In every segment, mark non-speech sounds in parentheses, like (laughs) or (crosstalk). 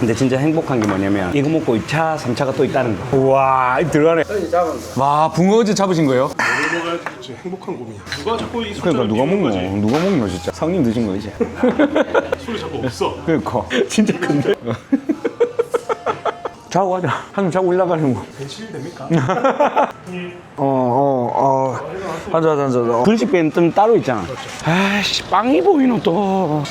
근데 진짜 행복한 게 뭐냐면 이거 먹고 2차, 3차가 또 있다는 거. 우와, 이 들어가네. 와 붕어 어제 잡으신 거예요? 뭘 먹어야 될지 행복한 고민이야. 누가 자꾸 이 그러니까 숫자를 누가 비우는 먹노? 거지? 누가 먹노 진짜. 성님 드신 거 이제. (laughs) 술이 자꾸 없어. 그러니까 (laughs) 진짜 큰데. 자고 가자. 한숨 자고 올라가는 거. 벤칠 됩니까? 어, 어, 어. 앉아, 앉아, 앉아. 분식배는 좀 따로 있잖아. 아이씨, 빵이 보이노 또.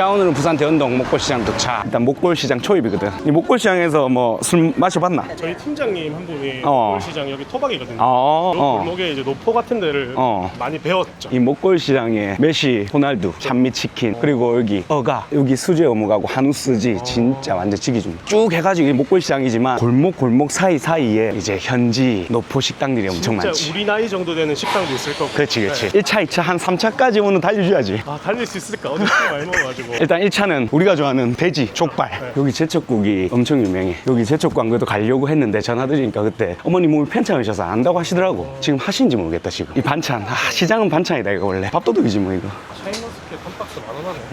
자, 오늘은 부산 대연동 목골시장 도착. 일단 목골시장 초입이거든. 이 목골시장에서 뭐 술 마셔봤나? 저희 팀장님 한 분이 어. 골시장 여기 토박이거든요. 어, 요 어. 골목에 이제 노포 같은 데를 어. 많이 배웠죠. 이 목골시장에 메시, 호날두, 찬미치킨, 그리고 여기 어가, 여기 수제 어묵하고 한우스지 진짜 완전 지기중. 쭉 해가지고 이 목골시장이지만 골목 골목 사이 사이에 이제 현지 노포 식당들이 엄청 진짜 많지. 우리 나이 정도 되는 식당도 있을 거고. 그렇지, 그렇지. 네. 1차, 2차, 한 3차까지 오늘 달려줘야지. 아 달릴 수 있을까? 어제 술 많이 먹어가지고. 일단 1차는 우리가 좋아하는 돼지, 족발. 여기 제철국이 엄청 유명해. 여기 안 그래도 가려고 했는데 전화 드리니까 그때 어머니 몸이 편찮으셔서 안 한다고 하시더라고. 지금 하신지 모르겠다, 지금. 이 반찬. 아, 시장은 반찬이다, 이거 원래. 밥도둑이지, 뭐, 이거.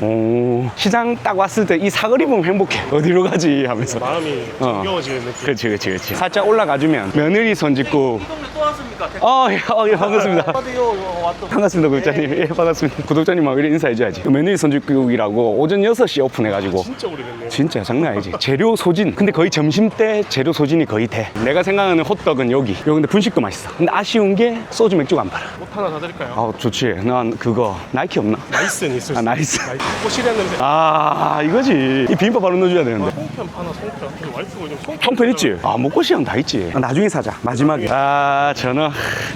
오, 시장 딱 왔을 때 이 사거리 보면 행복해. 어디로 가지 하면서. 마음이 어. 정겨워지는 느낌. 그렇지, 그렇지, 그렇지. 살짝 올라가주면 며느리 손짓고. 동네 또 왔습니까? 어, 예, 어, 예, 반갑습니다. 어디요? 왔던 반갑습니다, 구독자님. 예, 반갑습니다. 구독자님하고 이래 인사해줘야지. 그 며느리 손짓국이라고 오전 6시 오픈해가지고. 진짜 오래됐네. 진짜 장난 아니지. 재료 소진. 근데 거의 점심 때 재료 소진이 거의 돼. 내가 생각하는 호떡은 여기. 여기 근데 분식도 맛있어. 근데 아쉬운 게 소주 맥주가 안 팔아. 옷 하나 사드릴까요? 아 좋지. 난 그거 나이키 없나? 나이스는 있을 수 아 나이스. 꼬시리한 냄새. 아 이거지. 이 비빔밥 바로 넣어줘야 되는데. 송편 파나 송편. 근데 와이프가 요즘 송편. 형편 있지? 아 먹고 시장 다 있지. 아, 나중에 사자. 마지막에. 아 저는.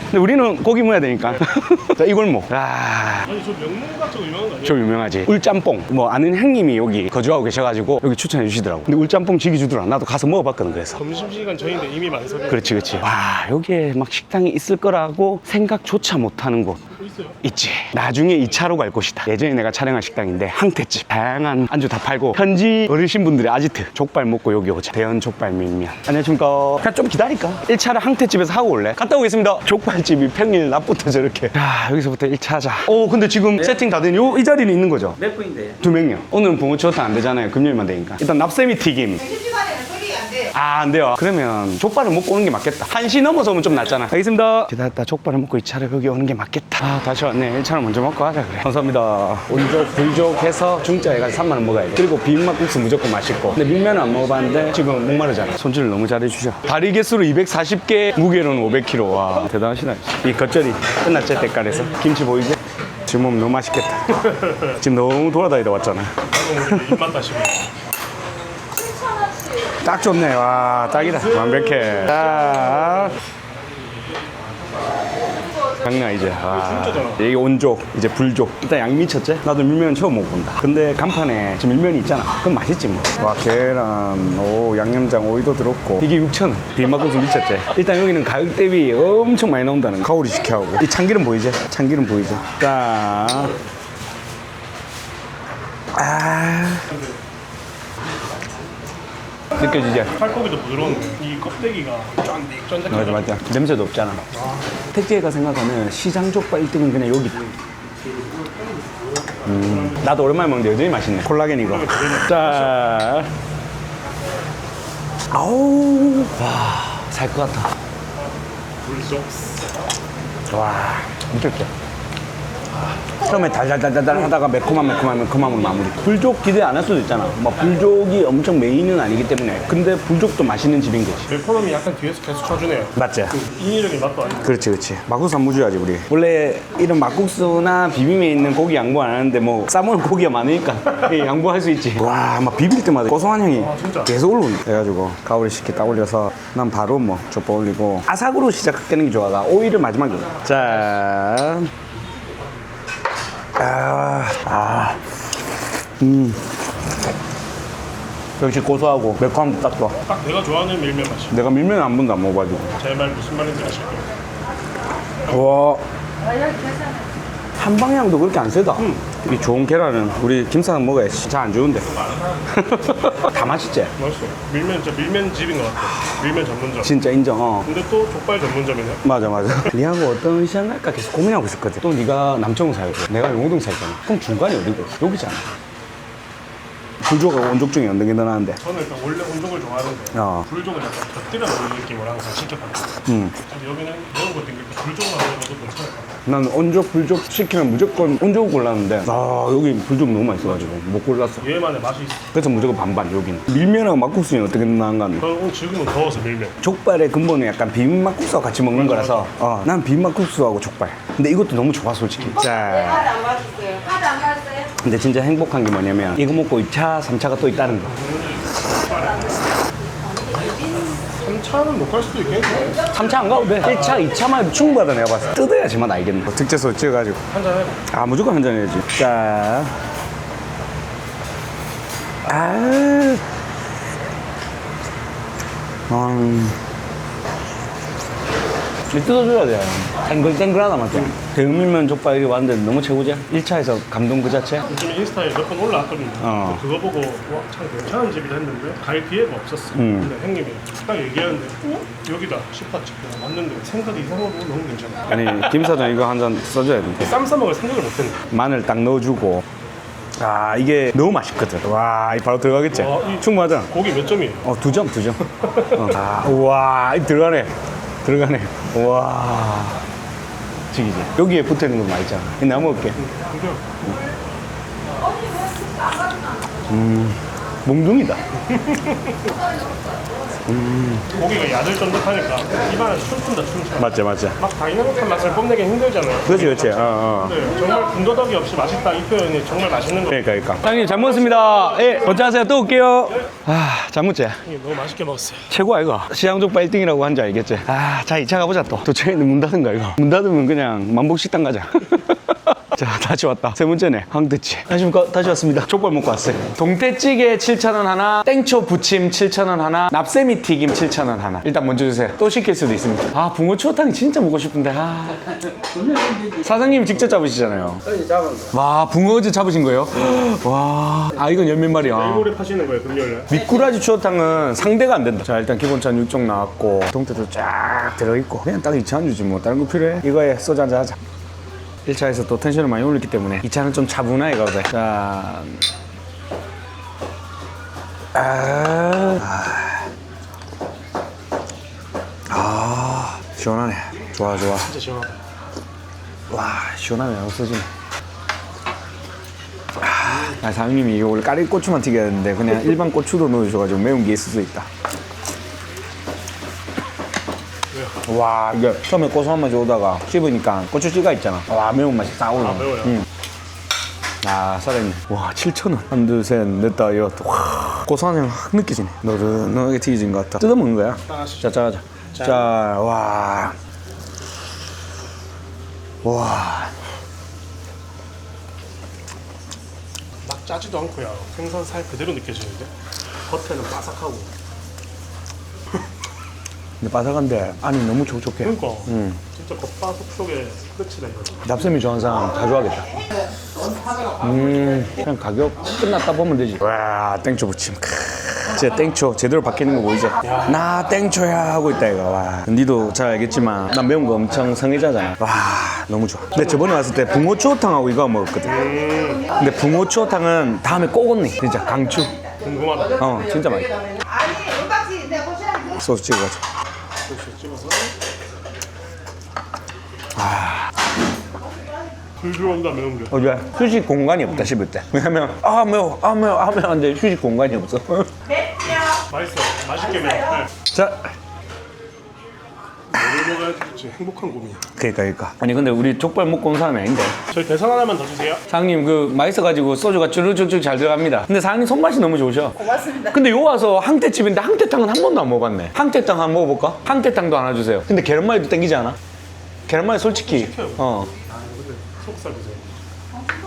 근데 우리는 고기 먹어야 되니까. (laughs) 자 이걸 뭐. 아. 아니 저 명문가 쪽 유명한 거 아니에요? 좀 유명하지. 울짬뽕. 뭐 아는 형님이 여기 거주하고 계셔가지고 여기 추천해 주시더라고. 근데 울짬뽕 지기 주더라. 나도 가서 먹어봤거든 그래서. 점심시간 저희인데 이미 만석이에요. 그렇지, 그렇지. 와, 여기에 막 식당이 있을 거라고 생각조차 못하는 곳. 있어요. 있지. 나중에 2차로 갈 곳이다. 예전에 내가 촬영한 식당인데 항태집. 다양한 안주 다 팔고 현지 어르신분들의 아지트. 족발 먹고 여기 오자. 대연 족발 밀면. 안녕하십니까. 그냥 좀 기다릴까? 1차를 항태집에서 하고 올래? 갔다 오겠습니다. 족발집이 평일 낮부터 저렇게. 야, 여기서부터 1차 하자. 오, 근데 지금 세팅 다 된 요 이 자리는 있는 거죠? 몇 분인데? 두 명이요. 오늘은 붕어 추어탕 안 되잖아요. 금요일만 되니까. 일단 납세미 튀김. 아, 안 돼요. 그러면 족발을 먹고 오는 게 맞겠다. 1시 넘어서 오면 좀 낫잖아. 알겠습니다. 기다렸다. 족발을 먹고 2차를 여기 오는 게 맞겠다. 아, 다시 왔네. 1차를 먼저 먹고 하자, 그래. 감사합니다. 온족, 불족 해서 중짜 해가지고 3만 원 먹어야 돼. 그리고 비빔막국수 무조건 맛있고. 근데 밀면은 안 먹어봤는데 지금 목마르잖아. 손질을 너무 잘해주셔. 다리 개수로 240개, 무게로는 500kg. 와, 대단하시다. 이 겉절이 끝났지, 대가에서. 김치 보이지? 지금 너무 맛있겠다. 지금 너무 돌아다니다 왔잖아. 입맛 다시고. 딱 좋네. 와, 딱이다. 완벽해. 자. 장난 이제. 와. 이게 온족, 이제 불족. 일단 양미 쳤지? 나도 밀면 처음 먹어본다. 근데 간판에 지금 밀면이 있잖아. 그럼 맛있지 뭐. 와, 계란, 오, 양념장, 오이도 들었고. 이게 6,000원. 비맛국수 미쳤지? 일단 여기는 가격 대비 엄청 많이 나온다는 거. 가오리 시켜하고. 이 참기름 보이지? 참기름 보이지? 자. 아. 느껴지지? 살코기도 부드러운 이 껍데기가 쫀득 쫀득. 맞아 맞아. 냄새도 없잖아. 택지가 생각하는 시장 족발 1등은 그냥 여기다 음, 나도 오랜만에 먹는데 여전히 맛있네. 콜라겐 이거. 자. 아우 와 살 것 같아. 불속. 와 미쳤죠 처음에 달달달달달 하다가 매콤한 매콤한 매콤함으로 마무리. 불족 기대 안 할 수도 있잖아. 뭐 불족이 엄청 메인은 아니기 때문에. 근데 불족도 맛있는 집인 거지. 매콤함이 약간 뒤에서 계속 쳐주네요. 맞지? 인위적인 맛도 아니고. 그렇지 그렇지. 막국수 안 무줘야지 우리. 원래 이런 막국수나 비빔에 있는 고기 양보 안 하는데 뭐 싸먹는 고기가 많으니까 (laughs) 예, 양보할 수 있지. 와 막 비빌 때마다 고소한 향이 진짜? 계속 올라온다 그래가지고 가오리 식혜 딱 올려서 난 바로 뭐 족발 올리고 아삭으로 시작하는 게 좋아가 오이를 마지막에 올려 자 아, 아, 음. 역시 고소하고 매콤함도 딱 좋아. 딱 내가 좋아하는 밀면 맛이. 내가 밀면 한 번도 안 먹어가지고. 제 말 무슨 말인지 아실 거예요. 와. 한 방향도 그렇게 안 세다. 이 좋은 계란은 우리 김사장 먹어야지. 잘 안 좋은데. (laughs) 다 맛있지? 맛있어. 밀면 진짜 밀면 집인 것 같아. 밀면 전문점. 진짜 인정. 어. 근데 또 족발 전문점이네. 맞아 맞아. (laughs) 니하고 어떤 시장 갈까 계속 고민하고 있었거든. 또 네가 남청동 살고 내가 용호동 살잖아. 그럼 중간이 어디고? 여기잖아. 불족하고 온족 중에 어느 게더 나은데? 저는 일단 원래 온종을 좋아하는데 어. 불종을 약간 곁들여 먹는 느낌으로 항상 시켰거든요. 음. 여기는 매운 거 땡길 때 불종만 먹어도 괜찮을 것 같아요. 난 온족 불족 시키면 무조건 온족 골랐는데 아 여기 불족 너무 맛있어가지고 못 골랐어. 얘만의 맛이 있어. 그래서 무조건 반반 여기는. 밀면하고 막국수는 어떻게 나은가? 저는 오늘 지금은 더워서 밀면. 족발의 근본은 약간 비빔 막국수와 같이 먹는 거라서 어, 난 비빔 막국수하고 족발. 근데 이것도 너무 좋아 솔직히. 자, 카드 안 받았어요. 카드 안 받았어요? 근데 진짜 행복한 게 뭐냐면 이거 먹고 2차, 3차가 또 있다는 거. 3차는 못 갈 수도 있겠네. 3차 안 가도 돼. 1차, 2차만 충분하다 내가 봤어. 뜯어야지만 알겠네. 뭐 득제소 찍어가지고. 한잔 해. 아 무조건 한 잔 해야지. 자. 아. 음. 이 뜯어줘야 돼. 땡글 땡글하다 맞지? 대음밀면 족발 이게 왔는데 너무 최고지? 1차에서 감동 그 자체? 요즘에 인스타에 몇 번 올라왔거든요. 어. 그거 보고 와, 참 괜찮은 집이다 했는데 갈 기회가 없었어. 음. 근데 형님이 딱 얘기하는데 어? 여기다 싶었지. 왔는데 생각 이상으로 너무 괜찮아. 아니 김 사장 이거 한 잔 써줘야 돼. 쌈 싸먹을 생각을 못했네. 마늘 딱 넣어주고. 아 이게 너무 맛있거든. 와, 이 바로 들어가겠지? 와, 이- 충분하잖아. 고기 몇 점이에요? 어, 두 점, 두 점. 어. 아, 우와, 이 들어가네. 들어가네. 우와. 죽이지. 여기에 붙어 있는 거 많이 있잖아. 이 나먹을게 그냥 음, 몽둥이다. 고기가 야들쫀득하니까 입안에 춤춘다 춤춰. 맞지, 맞지. 막 다이나믹한 맛을 뽐내기 힘들잖아요. 그렇지, 그렇지. 어, 어. 네, 정말 군더더기 없이 맛있다 이 표현이 정말 맛있는 거. 그러니까, 그러니까. 사장님, 잘 먹었습니다. 예, 언제 하세요? 또 올게요. 아, 잘 먹지? 너무 맛있게 먹었어요. 최고 아이가 시장족발 1등이라고 한 줄 알겠지? 아, 자, 2차 가보자 또. 또 저희는 문 닫은가 이거? 문 닫으면 그냥 만복식당 가자. (laughs) 자, 다시 왔다. 세 번째네. 황대찌. 안녕하십니까. 다시 왔습니다. 족발 먹고 왔어요. 동태찌개 7,000원 하나, 땡초 부침 7,000원 하나, 납세미 튀김 7,000원 하나. 일단 먼저 주세요. 또 시킬 수도 있습니다. 아, 붕어 추어탕이 진짜 먹고 싶은데, 아. 사장님 직접 잡으시잖아요. 와, 붕어지 잡으신 거예요? 와, 아, 이건 연면말이야. 일몰에 파시는 거예요 금요일에. 미꾸라지 추어탕은 상대가 안 된다. 자, 일단 기본찬 육종 나왔고, 동태도 쫙 들어있고, 그냥 딱 2차 주지 뭐. 다른 거 필요해? 이거에 소주 한잔 하자. 1차에서 또 텐션을 많이 올렸기 때문에 2차는 좀 차분하게 돼. 자. 아. 아. 시원하네. 좋아, 좋아. 진짜 시원하다. 와, 시원하네. 없어지네. 아, 사장님이 이거 원래 까리 고추만 튀겨야 되는데 그냥 일반 고추도 넣어주셔가지고 매운 게 있을 수 있다. 와, 이게 처음에 고소한 맛이 오다가 씹으니까 고추씨가 있잖아. 와, 매운맛이 싹 올라. 아, 매워요? 응. 아, 살아있네. 와, 7,000원. 한, 둘, 셋, 넷, 다, 여섯. 와, 고소한 향 확 느껴지네. 너른하게 튀겨진 것 같다. 뜯어먹는 거야? 자, 짜가자. 자, 와. 와. 막 짜지도 않고요. 생선 살 그대로 느껴지는데 겉에는 바삭하고. 근데 바삭한데 안이 너무 촉촉해. 그러니까 진짜 겉바속 속에 끝이다 이거. 납쌤이 좋아하는 사람 다 좋아하겠다. 음, 그냥 가격 끝났다 보면 되지. 와, 땡초 부침. 크, 진짜 땡초 제대로 박히는 거 보이지? 나 땡초야 하고 있다 이거. 와, 니도 잘 알겠지만 난 매운 거 엄청 성애자잖아. 와, 너무 좋아. 근데 저번에 왔을 때 붕어 추어탕하고 이거 먹었거든. 근데 붕어 추어탕은 다음에 꼭 온니. 진짜 강추. 궁금하다. 어, 진짜 맛있다. 아니, 내가. 소스 찍어가지고. 소스 찍어서. 불 들어온다 매운 게. 어제 휴식 공간이 없다 씹을 때. 왜냐면 아 매워, 아 매워, 아 매워 하는데 휴식 공간이 없어. 맛있어. 맛있게 매워. 네. 자, 뭘 먹어야 될지 행복한 고민이야. 그러니까 그러니까. 아니 근데 우리 족발 먹고 온 사람이 아닌데. 저희 대선 하나만 더 주세요. 사장님 그 맛있어가지고 소주가 쭈르쭈르 잘 들어갑니다. 근데 사장님 손맛이 너무 좋으셔. 고맙습니다. 근데 요 와서 항태집인데 항태탕은 한 번도 안 먹어봤네. 항태탕 한번 먹어볼까? 항태탕도 하나 주세요. 근데 계란말이도 땡기지 않아? 계란말이 솔직히 어 속살 보세요.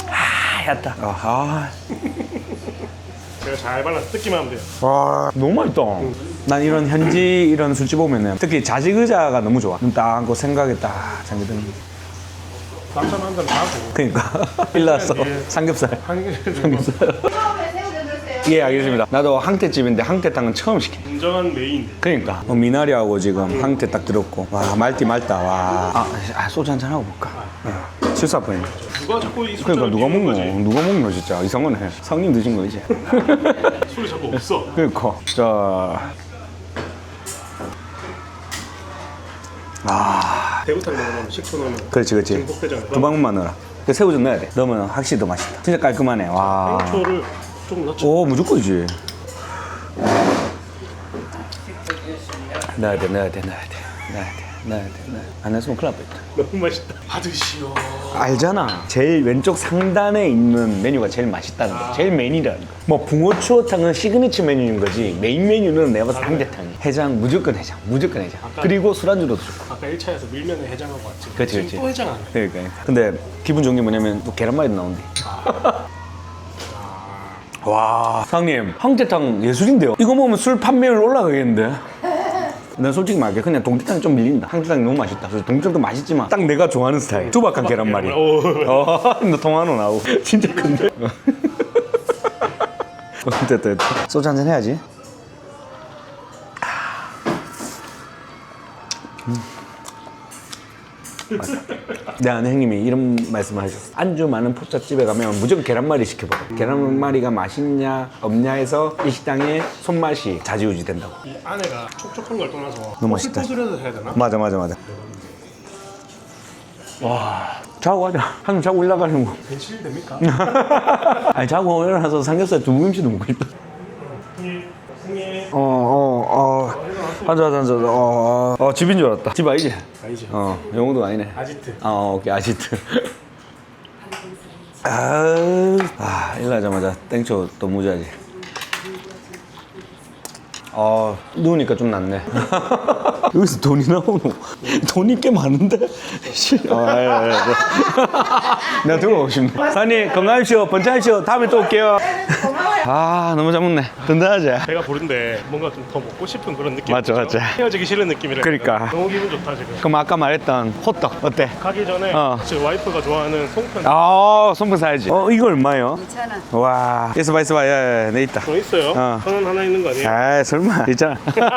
하얗다. 아, 제가 잘 발라서 뜯기만 하면 돼요. 와 너무 맛있다. 난 이런 현지 이런 술집 오면은 특히 자식 의자가 너무 좋아. 눈 딱 감고 생각에 딱 잠기든. 남자 한잔 하고 그러니까 (laughs) 일났어 예. 삼겹살. 한개 삼겹살. 처음에 새우 드세요. 예 (laughs) 알겠습니다. 나도 항태집인데 항태탕은 처음 시켜. 인정한 메인. 그러니까 어, 미나리하고 지금 항태 딱 들었고 와 말띠 맑다 와 아, 아, 소주 한잔 하고 볼까 어. 실수할 뻔했네. 누가 자꾸 이 그러니까 누가 비우는 먹노? 거지? 누가 먹노 진짜 이상하네. 상님 드신 거 이제. (laughs) 술이 자꾸 없어. 그러니까 자. 대구탕 먹으면 식초 넣으면 그렇지 그렇지. 두 방울만 넣어라. 그 새우젓 넣어야 돼. 넣으면 확실히 더 맛있다. 진짜 깔끔하네. 와. 행초를 좀 넣죠. 오 무조건이지. 넣어야 돼 넣어야 돼 넣어야 돼 넣어야 돼 넣어야 돼. 넣어야 돼. 안 넣었으면 큰일 날 뻔 했다. 너무 맛있다. 받으시오. 알잖아. 제일 왼쪽 상단에 있는 메뉴가 제일 맛있다는 거. 제일 메인이라는 거. 뭐 붕어 추어탕은 시그니처 메뉴인 거지. 메인 메뉴는 내가 봤을 때 상대탕이. 해장 무조건 해장. 무조건 해장. 그리고 술안주로도 좋고. 아까 1차에서 밀면에 해장하고 왔지. 그렇지, 지금 그렇지. 또 해장하네. 그러니까. 근데 기분 좋은 게 뭐냐면 또 계란말이도 나온대. 와, 상님 황태탕 예술인데요. 이거 먹으면 술 판매율 올라가겠는데. 난 솔직히 말할게 그냥 동태탕이 좀 밀린다. 황태탕이 너무 맛있다. 그래서 동태탕도 맛있지만 딱 내가 좋아하는 스타일. 투박한 계란말이. 오. 어, 너 통화로 나오고 (laughs) 진짜 큰데. 어, (laughs) 됐다 됐다. 소주 한잔 해야지. 내 아는 형님이 이런 말씀을 하셨어. 안주 많은 포차집에 가면 무조건 계란말이 시켜봐. 계란말이가 맛있냐 없냐 해서 이 식당의 손맛이 자지우지 된다고. 이 안에가 촉촉한 걸 떠나서 너무 맛있다. 포슬포슬해서 해야 되나? 맞아 맞아 맞아. 와 자고 가자. 한숨 자고 일나가는 거. 벤칠 됩니까? (laughs) 아니 자고 일어나서 삼겹살 두부김치도 먹고 싶다. 어어 어. 앉아 앉아 앉아. 어, 어, 어 집인 줄 알았다. 집 아니지? 아니지. 어 영어도 아니네. 아지트. 어 오케이 아지트. (laughs) 아, 아 일어나자마자 땡초 또 무자지. 어 누우니까 좀 낫네. (laughs) 여기서 돈이 나오노? 돈이 꽤 많은데? (laughs) 씨. 아, 예, 예, 예. 내가 들어가고 싶네. 사장님 건강하십시오. 번창하십시오. 다음에 또 올게요. 아 너무 잘 먹네. 든든하지? 배가 부른데 뭔가 좀 더 먹고 싶은 그런 느낌. 맞죠, 맞죠. 헤어지기 싫은 느낌이라. 그러니까. 너무 기분 좋다 지금. 그럼 아까 말했던 호떡 어때? 가기 전에 어. 제 와이프가 좋아하는 송편 아 손품 사야지. 어 이거 얼마요? 2,000원. 와 있어봐 있어봐 예, 예, 내 있다. 더 있어요. 어. 천원 하나 있는 거 아니에요? 아 설마 (laughs) 있잖아. 좋아요.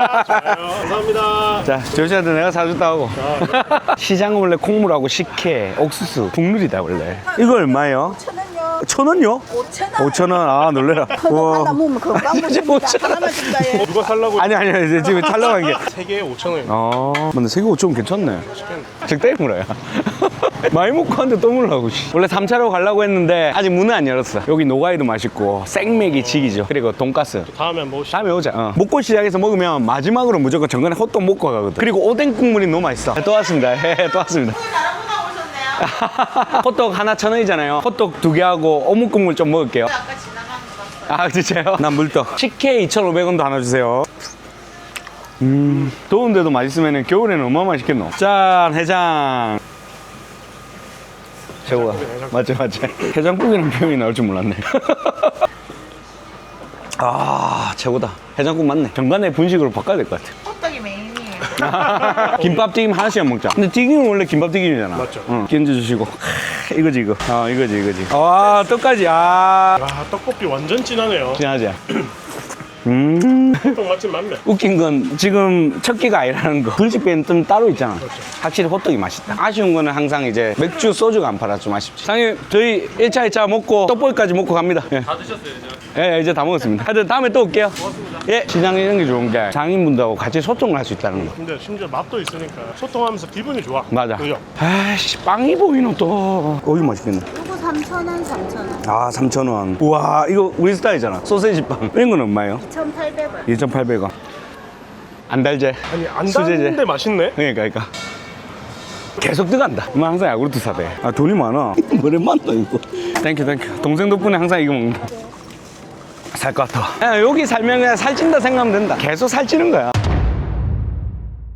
감사합니다. 자 조시한테 내가 사줬다고. (laughs) 시장 원래 콩물하고 식혜, 옥수수, 국룰이다 원래. 이거 얼마요? 1,000원요. 천 원요? 5,000원. 오천 원. 아 놀래라. (laughs) 하나 먹으면 보십니다. 5,000원. 하나만 준다. 누가 살라고? 아니 아니 이제 지금 탈락한 게. 세 개에 5천 원이요. 어, 근데 세개 5천 원 괜찮네. 적당히 물어요. 많이 먹고 왔는데 또 물라고. 씨. 원래 3차로 가려고 했는데 아직 문은 안 열었어. 여기 노가이도 맛있고 생맥이 지기죠. 그리고 돈가스. 다음에 한번 오시. 다음에 오자. 어. 목골 시장에서 먹으면 마지막으로 무조건 정간에 호떡 먹고 가거든. 그리고 오뎅 국물이 너무 맛있어. 또 왔습니다. (laughs) 예, 또 왔습니다. (laughs) 호떡 하나 천 원이잖아요. 호떡 두 개 하고 어묵 국물 좀 먹을게요. 아까 지나가는 거 봤어요. 아 진짜요? 난 물떡. 식혜 2,500원도 하나 주세요. 음 더운데도 맛있으면 겨울에는 얼마나 맛있겠노? 짠 해장. 최고야. 맞지 맞지. 해장국이라는 표현이 나올 줄 몰랐네. (laughs) 아 최고다. 해장국 맞네. 정간에 분식으로 바꿔야 될 것 같아. (laughs) 메인이에요. 김밥 튀김 하나씩만 먹자. 근데 튀김은 원래 김밥 튀김이잖아. 맞죠. 응. 끼얹어 주시고. 크, 이거지 이거. 아 이거지 이거지. 아 떡까지. 아 아 떡볶이 완전 진하네요. 진하지. (clears throat) 음. 호떡 맛집 맞네. 웃긴 건 지금 첫 끼가 아니라는 거. 분식배는 좀 따로 있잖아. 확실히 호떡이 맛있다. 아쉬운 거는 항상 이제 맥주, 소주가 안 팔아 좀 아쉽지. 사장님, 저희 1차, 2차 먹고 떡볶이까지 먹고 갑니다. 예. 다 드셨어요, 이제? 예, 이제 다 먹었습니다. 하여튼 다음에 또 올게요. 예. 시장 이런 게 좋은 게 장인분들하고 같이 소통을 할 수 있다는 거. 근데 심지어 맛도 있으니까 소통하면서 기분이 좋아. 맞아. 그죠? 아이씨, 빵이 보이노 또. 어이 맛있겠네. 이거 3,000원, 3,000원. 아, 3,000원. 우와, 이거 우리 스타일이잖아. 소세지 빵. (laughs) 이런 건 얼마예요? 2,800원. 2,800원. 안 달제. 아니 안 수제제. 닿는데 맛있네. 그러니까, 그러니까. 계속 들어간다. 엄마 항상 야구르트 사대. 아, 돈이 많아. (laughs) 오랜만다, 이거. 땡큐, 땡큐. 동생 덕분에 항상 이거 먹는다. 살 것 같아. 야, 여기 살면 그냥 살찐다 생각하면 된다. 계속 살찌는 거야.